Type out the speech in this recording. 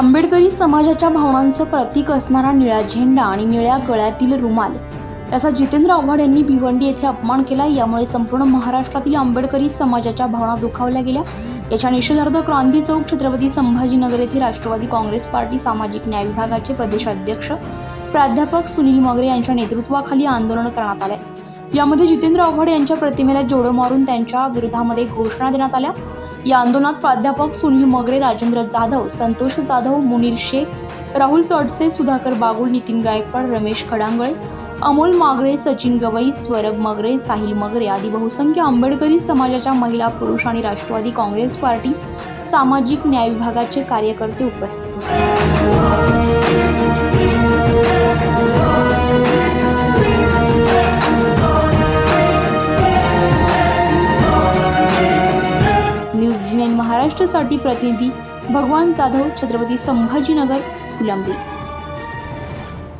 आंबेडकरी समाजाच्या भावनांचं प्रतीक असणारा निळा झेंडा आणि निळ्या गळ्यातील रुमाल. याचा जितेंद्र आव्हाड यांनी भिवंडी येथे अपमान केला. यामुळे संपूर्ण महाराष्ट्रातील आंबेडकरी समाजाच्या भावना दुखावल्या गेल्या. याच्या निषेधार्थ क्रांती चौक छत्रपती संभाजीनगर येथे राष्ट्रवादी काँग्रेस पार्टी सामाजिक न्याय विभागाचे प्रदेशाध्यक्ष प्राध्यापक सुनील मगरे यांच्या नेतृत्वाखाली आंदोलन करण्यात आले यामध्ये जितेंद्र आव्हाड यांच्या प्रतिमेला जोडं मारून त्यांच्या विरोधामध्ये घोषणा देण्यात आल्या. या आंदोलनात प्राध्यापक सुनील मगरे राजेंद्र जाधव संतोष जाधव मुनीर शेख राहुल चोडसे सुधाकर बागुल नितीन गायकवाड रमेश खडांगळे अमोल मागरे सचिन गवई स्वरभ मगरे साहिल मगरे आदी बहुसंख्य आंबेडकरी समाजाच्या महिला पुरुष आणि राष्ट्रवादी काँग्रेस पार्टी सामाजिक न्याय विभागाचे कार्यकर्ते उपस्थित महाराष्ट्रासाठी प्रतिनिधी भगवान जाधव छत्रपती संभाजीनगर फुलंब्री.